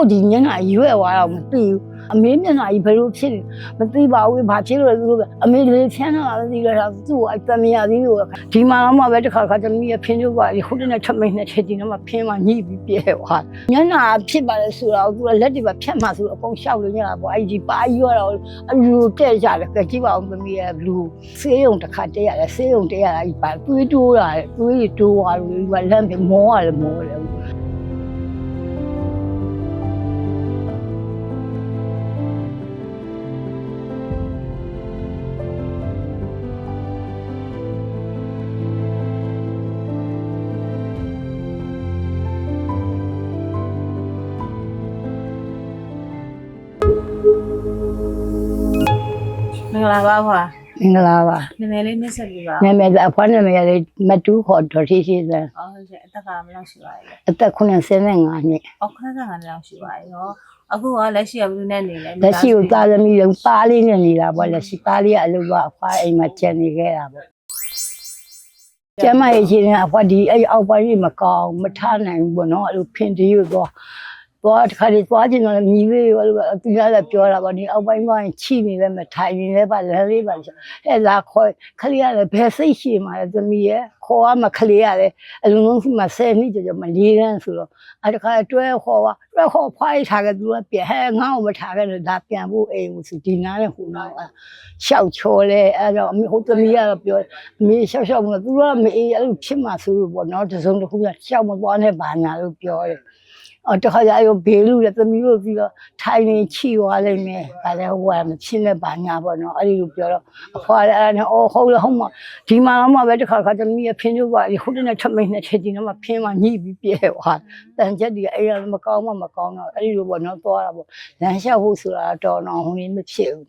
ကိုဒီမျက်နှာရွက်သွားတော့မသိဘူးအမေမျက်နှာကြီးဘယ်လိုဖြစ်လဲမသိပါဘူးဘာဖြစ်လို့လဲသူတို့ကအမေလေးချမ်းလာတယ်ဒီလိုတော့သူ့အတမရသေးလို့ဒီမှာတော့မှပဲတစ်ခါခါတမီးရဖင်းလို့ပါလေခုတည်းနဲ့ထမိတ်နဲ့ထည့်ကြည့်တော့မှဖင်းမှညှိပြီးပြဲသွားမျက်နှာဖြစ်ပါလေဆိုတော့သူကလက်တွေပါဖြတ်မှဆိုတော့အကုန်ရှောက်လို့ညတာပေါ့အဲ့ဒီပါကြီးရတော့အလူတဲ့ကြတယ်ကြည့်ပါဦးသမီးရဲ့ဘလူးဆေးရုံတစ်ခါတက်ရတယ်ဆေးရုံတက်ရတာဒီပါတွေးတိုးတာတွေးတိုးသွားလို့ဒီကလမ်းပြမောရတယ်မောတယ် မင်္ဂလာပါဖွာမင်္ဂလာပါနည်းနည်းလေးနှက်ဆက်ပြပါနာမည်ကအဖွားနာမည်လေးမတူးခေါ်ဒေါ်ထီရှိစံအော်ဟုတ်ကဲ့အသက်ကမလောက်ရှိပါရဲ့အသက်85နှစ်အော်ခဏခဏလောက်ရှိပါရဲ့နော်အခုကလက်ရှိကဘယ်လိုနဲ့နေလဲလက်ရှိကိုသားသမီးလုံးပါလေးနဲ့နေတာပေါ့လက်ရှိပါလေးကအလုပ်ကအဖွားအိမ်မှာကျန်နေခဲ့တာပေါ့ကျမရဲ့ရှင်ကအဖွားဒီအဲ့အောက်ပိုင်းကြီးမကောင်းမထနိုင်ဘူးပေါ့နော်အဲ့လိုဖင်တီးရတော့သွား တစ်ခါလေးသွားကျင်တော့မြည်လေးရောသူများလည်းပြောတာပေါ့ဒီအောက်ပိုင်းပိုင်းချိနေလည်းမထိုင်နေလည်းပါလမ်းလေးပါအဲ့လာခေါ်ခလေးရတယ်ဘယ်စိတ်ရှိမှလဲသမီးရဲ့ခေါ်ရမခလေးရတယ်အလုံးလုံးမှ10နှစ်ကျော်ကျော်မလေးတန်းဆိုတော့အဲ့တခါတွဲခေါ်ပါတွဲခေါ်ဖွားရထားခဲ့သူကပြန်ဟဲငါ့ကိုမထားခဲ့လို့ဒါပြန်ဖို့အိမ်ကိုသူဒီနားနဲ့ဟိုနားရှောက်ချော်လဲအဲ့တော့အမေဟိုသမီးကတော့ပြောအမေရှောက်ရှောက်မလို့သူကမအေးအဲ့လိုဖြစ်မှဆိုလို့ပေါ့နော်တစုံတစ်ခုကရှောက်မသွားနဲ့ဘာညာလို့ပြောတယ် အော်တခါကျရောဘေးလူလည်းသမီးတို့ပြီးတော့ထိုင်နေချီသွားလိမ့်မယ်။ဒါလည်းဟိုကမချင်းနဲ့ဘာညာပေါ့နော်။အဲ့ဒီလိုပြောတော့အဖွာလည်းအဲ့ဒါနဲ့အော်ဟုတ်လားဟုတ်မှာဒီမှာတော့မှပဲတခါခါသမီးရဖင်းလို့ပါလေခုတည်းနဲ့ထမိတ်နဲ့ထည့်ကြည့်တော့မှဖင်းမှညှိပြီးပြဲသွား။တန်ချက်ဒီအဲ့ရမကောင်းမှမကောင်းတော့အဲ့ဒီလိုပေါ့နော်သွားတာပေါ့။လမ်းလျှောက်ဖို့ဆိုတာတော်တော်ဟိုနေမဖြစ်ဘူး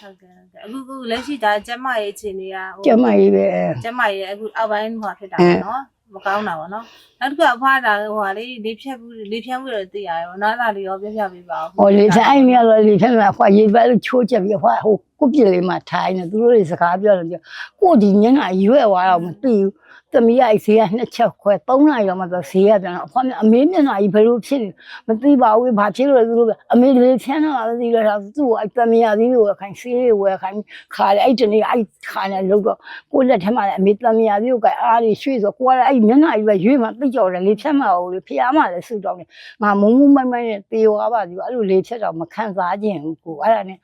ဟုတ်ကဲ့ဟုတ်ကဲ့အခုခုလက်ရှိဒါကျမရဲ့အခြေအနေက။ကျမကြီးပဲကျမရဲ့အခုအောက်ပိုင်းဟိုဖြစ်တာပေါ့နော် မကောင်းတာပေါ့နော်နောက်တစ်ခုအဖွားတာဟိုဟာလေးလေးဖြတ်ဘူးလေးဖြတ်မှုတော့သိရတယ်ပေါ့နော်အဲ့ဒါလေးရောပြပြပေးပါဦး။ဟိုလေဆိုင်နေရတော့လေထက်မှာဖွာရေးပဲလို့ချိုးချက်ပြီးဖွာဟို ကုပ်ပြလေးမှာထိုင်နေသူတို့တွေစကားပြောတယ်ပြောကိုဒီညနေရွက်သွားတော့မသိဘူးသမီးကဈေးကနှစ်ချက်ခွဲ၃နာရီတော့မှသွားဈေးကပြန်တော့အဖွားအမေမျက်နှာကြီးဘယ်လိုဖြစ်လဲမသိပါဘူးဘာဖြစ်လို့လဲသူတို့အမေလေးချမ်းလာတယ်ဒီလိုတော့သူ့အသမီးရသေးလို့ခိုင်ဈေးဝယ်ခိုင်ခါလေအဲ့တနေ့အဲ့ခါနဲ့လို့တော့ကိုလက်ထဲမှာလည်းအမေသမီးရသေးကိုကအားရရွှေ့ဆိုကိုကလည်းအဲ့မျက်နှာကြီးပဲရွေးမှသိကြော်တယ်လေဖြတ်မှာဟုတ်လေဖျားမှလည်းဆူတောင်းတယ်ငါမုံမုံမိုင်းမိုင်းနဲ့တေဝါပါဒီအဲ့လိုလေဖြတ်တော့မခံစားခြင်းဘူးကိုအဲ့ဒါနဲ့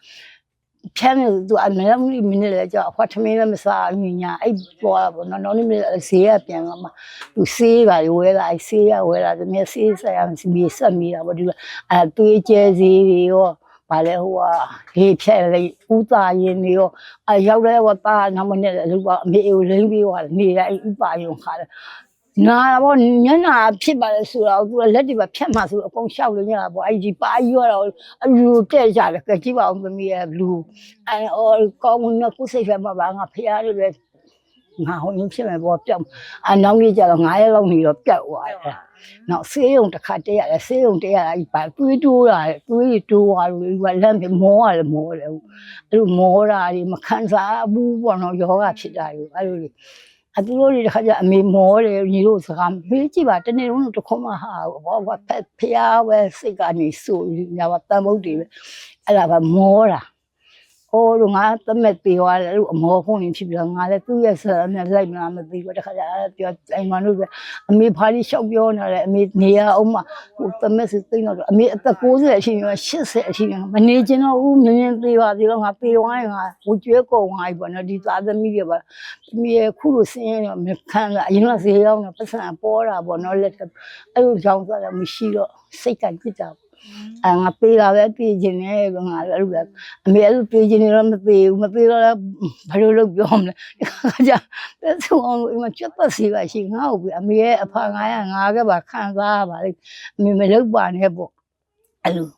ဖြန်းနေသူအမေမီမင်းလည်းကြောက်အဖွားထမင်းလည်းမစားဘူးညာအဲ့ပေါ်တာပေါ့နော်နောက်နေ့ဈေးကပြန်လာမှသူဆေးပါဝဲလာအဲ့ဆေးရဝဲလာသူမျက်ဆေးဆက်ရမစီပြီးဆက်မိတာပေါ့ဒီအဲသွေးကျဲဈေးတွေရောဗာလဲဟိုဟာလေဖြက်လေးဥသာရင်တွေရောအရောက်တဲ့ဟောတာနောက်မနေ့လူကအမေကိုလိမ့်ပြီးဟောနေတိုင်းဥပါယုံခါတယ် နာတော့ညနာဖြစ်ပါလေဆိုတော့သူကလက်တွေပါဖြတ်မှဆိုတော့အကုန်ရှောက်လို့ညတာပေါ့အဲ့ဒီပါကြီးရတော့အလူတဲ့ကြတယ်ကြည့်ပါဦးသမီးရဲ့ဘလူးအဲအော်ကောင်းမနကုစိတ်ဖက်မှာပါငါဖရားလေးပဲငါဟိုရင်းဖြစ်မယ်ပေါ့ပြောက်အနောက်ကြီးကျတော့9ရက်လောက်နေတော့ပြောက်သွားတယ်နောက်ဆေးရုံတစ်ခါတက်ရတယ်ဆေးရုံတက်ရတာဒီပါတွေးတိုးတာတွေးတိုးသွားလို့ဒီကလမ်းပြမောရတယ်မောတယ်အဲ့လိုမောတာဒီမခံစားဘူးပေါ့နော်ယောဂဖြစ်တာယူအဲ့လို အတူတူဒီခါကျအမေမောတယ်ညီတို့စကားမေးကြည့်ပါတနေ့လုံးတခုမှဟာဘောကဖျားပဲစိတ်ကနေဆိုညာပါတန်ဖို့တွေပဲအဲ့ဒါကမောတာ ဟိုလိုငါသမက်သေးသွားတယ်လို့အမောဖုန်းနေဖြစ်ပြီးတော့ငါလည်းသူ့ရဲ့ဆရာနဲ့လိုက်မလားမသိဘူးတခါကျအဲ့ပြောအိမ်မလို့ပဲအမေဖားလေးရှောက်ပြောနေတယ်အမေနေရအောင်မဟိုသမက်စသိန်းတော့အမေအသက်60အချိန်ရော80အချိန်ရောမနေချင်တော့ဘူးမြင်မြင်သေးပါသေးတော့ငါသေးသွားရင်ငါဝကျွဲကုန်သွားပြီပေါ့နော်ဒီသားသမီးတွေပါသမီးရဲ့ခုလိုဆင်းရဲတော့မခံလားအရင်ကဈေးရောက်တော့ပတ်စံပေါ်တာပေါ့နော်လက်အဲ့လိုကြောင်းစားလည်းမရှိတော့စိတ်ကကြစ်တာ အငါပေးတာပဲပေးခြင်းနဲ့ငါလည်းအဲ့လိုပဲအမေအဲ့လိုပေးခြင်းတော့မပေးဘူးမပေးတော့လည်းဘာလို့လုပ်ပြောမလဲဒီခါကျတဲ့ဆိုအောင်အိမ်မှာကျွတ်သက်စီပါရှိငါ့ကိုပြအမေရဲ့အဖငါရငါကပါခံစားရပါလိမ့်အမေမလုပ်ပါနဲ့ပေါ့အဲ့လို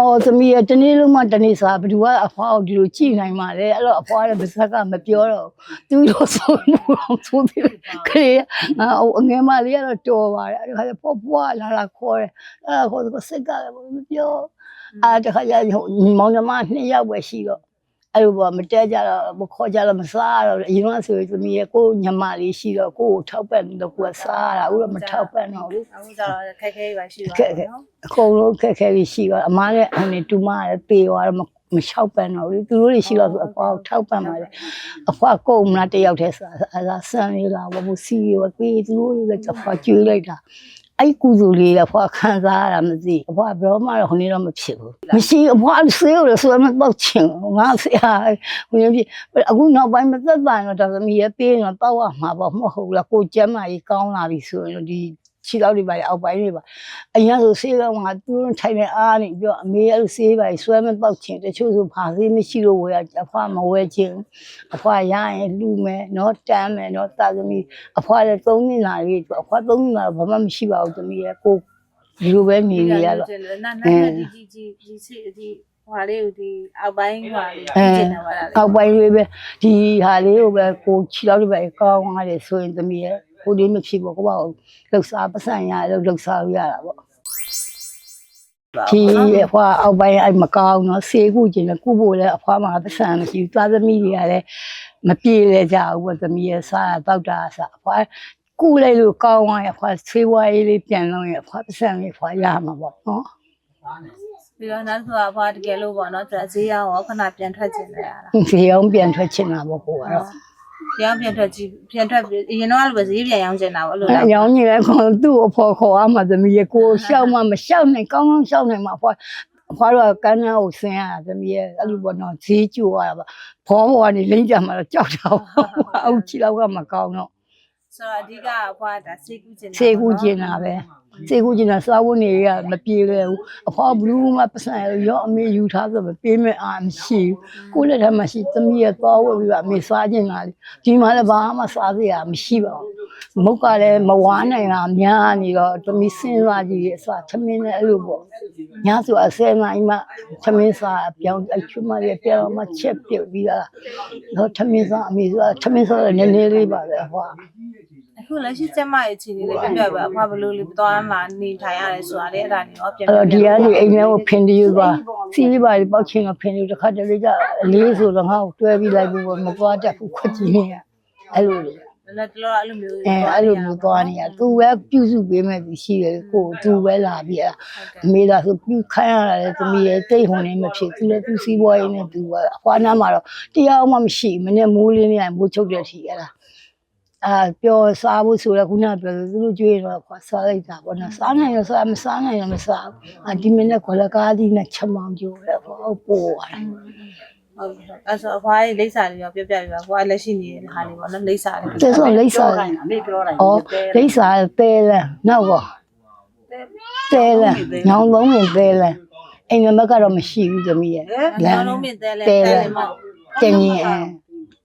အော်သမီးရတနေ့လုံးမှတနေ့စားဘယ်သူကအဖွားကိုဒီလိုကြည်နိုင်ပါလဲအဲ့တော့အဖွားရဲ့ပါဇက်ကမပြောတော့သူတို့ဆိုလို့အောင်ဆိုပြီးခရီးငါအငယ်မလေးကတော့တော်ပါတယ်အဲ့ဒါခါကျပေါ့ပွားလာလာခေါ်တယ်အဲ့ဒါကိုစိတ်ကလည်းမပြောအဲ့တခါကျညီမောင်နှမနှစ်ယောက်ပဲရှိတော့ အဲ့လိုပေါ့မတက်ကြတော့မခေါ်ကြတော့မစားတော့အရင်ကဆိုရင်သမီးရဲ့ကိုယ်ညမလေးရှိတော့ကိုယ်ကိုထောက်ပံ့တော့ကိုယ်ကစားရတာဦးတော့မထောက်ပံ့တော့ဘူးအခုကျတော့ခက်ခဲပါရှိပါခက်ခဲနော်အကုန်လုံးခက်ခဲပြီးရှိတော့အမားနဲ့အနေတူမလည်းပေသွားတော့မမလျှောက်ပန်တော့ဘူးသူတို့တွေရှိတော့ဆိုအဖွားကိုထောက်ပံ့ပါလေအဖွားကုန်မလားတယောက်တည်းစားအလားဆန်လေးလာဘဘူးစီရောပေးသူတို့တွေလည်းအဖွားကျွေးလိုက်တာ အဲ့ကုစုလေးကအဖွားခံစားရတာမသိအဖွားဘယ်တော့မှတော့ခနေတော့မဖြစ်ဘူးမရှိအဖွားဆေးလို့ဆိုမှတော့ချင်ငါဆရာဟိုရပြအခုနောက်ပိုင်းမသက်သာတော့ဒါသမီးရဲ့ပေးတော့တောက်ရမှာပေါ့မဟုတ်ဘူးလားကိုကျမ်းမာကြီးကောင်းလာပြီဆိုရင်ဒီ ခြေတော့တွေပါအောက်ပိုင်းတွေပါအရင်ဆိုဆေးကောင်ကသူတို့ထိုင်နေအားနေပြောအမေအဲ့လိုဆေးပါဆွဲမတော့ချင်တချို့ဆိုဘာဆေးမရှိလို့ဝယ်ရအဖွားမဝယ်ချင်အဖွားရရင်လူမယ်နော်တမ်းမယ်နော်တာသမီးအဖွားလည်းသုံးနေလာပြီအဖွားသုံးနေလာတော့ဘာမှမရှိပါဘူးသမီးရဲ့ကိုဒီလိုပဲနေရတော့နာနာဒီဒီဒီဒီစီဒီဟွာလေးကိုဒီအောက်ပိုင်းဟွာလေးပြင်နေပါလားအောက်ပိုင်းလေးပဲဒီဟာလေးကိုပဲကိုခြေတော့တွေပဲကောင်းသွားတယ်ဆိုရင်သမီးရဲ့ ကိုလေးမဖြစ်ဘူးကိုပေါ့လှုပ်ရှားပတ်စံရလှုပ်လှုပ်ရှားရတာပေါ့ဒီအဖွာအောက်ပိုင်းအဲ့မကောင်းတော့ဆေးကုကျင်လည်းကုဖို့လည်းအဖွာမှာပတ်စံမရှိဘူးသွားသမီးတွေကလည်းမပြေလေကြဘူးပေါ့သမီးရဲ့စားတာတောက်တာစားအဖွာကုလိုက်လို့ကောင်းသွားရင်အဖွာဆေးဝါးရေးလေးပြန်လို့ရင်အဖွာပတ်စံလေးအဖွာရမှာပေါ့နော်ပြီးတော့နောက်တစ်ခုကဘွားတကယ်လို့ပေါ့နော်သူဈေးရောခဏပြန်ထွက်ကျင်နေရတာဒီအောင်ပြန်ထွက်ချင်တာပေါ့ကိုကတော့ ရောင်းပြန်ထွက်ကြည့်ပြန်ထွက်ပြီးအရင်တော့လည်းပဲဈေးပြန်ရောင်းကျင်တာပေါ့လို့လားအယောင်ကြီးလည်းခေါ်သူ့အဖေခေါ်ရမှာသမီးရဲ့ကိုရှောက်မှမရှောက်နိုင်ကောင်းကောင်းရှောက်နိုင်မှာအဖွာအဖွာတော့ကန်းနာကိုဆင်းရတာသမီးရဲ့အဲ့လိုပေါ့နော်ဈေးကျူရတာပေါ့ဘောဘောကနေလိမ့်ကြမှာတော့ကြောက်တာပေါ့အောက်ချီလောက်ကမကောင်းတော့ဆိုတော့အဓိကဘွားဒါဈေးကူးကျင်စေကူကျင်တာပဲ စေကူကျင်တာစားဝတ်နေရမပြေလေဘူးအဖွားဘလူးမပတ်စံရောအမေယူထားဆိုမပြေးမဲ့အာမရှိဘူးကိုယ့်လက်ထက်မှာရှိသမီးရဲ့သွားဝတ်ပြီးတော့အမေစားကျင်တာလေဒီမှာလည်းဘာမှစားစရာမရှိပါဘူးမုတ်ကလည်းမဝါနိုင်တာများနေတော့သမီးစဉ်းစားကြည့်ရအစားသမင်းနဲ့အဲ့လိုပေါ့ညဆိုအစဲနိုင်မှသမင်းစားပြောင်းအချွမလေးပြောင်းမှချက်ပြုတ်ပြီးတော့တော့သမင်းစားအမေစားသမင်းစားလည်းနည်းနည်းလေးပါပဲအဖွား အခုလက်ရှိကျမရဲ့အခြေအနေလေးပြပြပါအဖွားဘလို့လေးသွားလာနေထိုင်ရတယ်ဆိုတာလေအဲ့ဒါနေရောပြန်အဲ့တော့ဒီကနေအိမ်ထဲကိုဖင်တီးပါစီးပါပေါက်ချင်းကဖင်တီးတစ်ခါတလေကျအလေးဆိုတော့ငါ့ကိုတွဲပြီးလိုက်ပြီးတော့မသွားတတ်ဘူးခွက်ကြီးနေရအဲ့လိုလေလည်းတလောအဲ့လိုမျိုးအဲအဲ့လိုမျိုးသွားနေရသူပဲပြုစုပေးမဲ့သူရှိတယ်ကိုသူပဲလာပြီးအဲ့အမေသာဆိုပြုခိုင်းရတာလေသမီးရဲ့တိတ်ဟုန်နေမဖြစ်သူလည်းသူစီးပွားရေးနဲ့သူကအဖွားနားမှာတော့တရားမှမရှိမနဲ့မိုးလေးနဲ့မိုးချုပ်တဲ့ထီအဲ့ဒါ အာပြောစားဖို့ဆိုတော့ခုနပြောသူတို့ကြွေးတော့ခွာစားလိုက်တာပေါ့နော်စားနိုင်ရစားမစားနိုင်ရမစားအဒီမနေ့ခွက်ကားဒီနဲ့ချက်မောင်ကြိုးတယ်ပေါ့ပို့သွားတယ်ဟုတ်ကဲ့အဲ့ဆိုအဖွားရဲ့လိပ်စာလေးရောပြပြပြပါဘွားလက်ရှိနေတဲ့ဟာလေးပေါ့နော်လိပ်စာလေးကျဆိုလိမ့်စာအမေပြောလိုက်ဩလိမ့်စာတဲလန်နောက်ကောတဲလန်ညောင်းလုံးနဲ့တဲလန်အိမ်မက်ကတော့မရှိဘူးသမီးရဲ့လမ်းလုံးမြင့်တဲလဲတဲလဲမတင်ရင်အဲ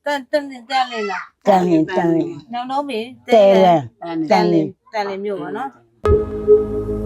တန်တန်တန်လေးလားတန်ရင်တန်ရင်နောက်လုံးမြင့်တဲလန်တန်လေးတန်လေးမြို့ပါနော်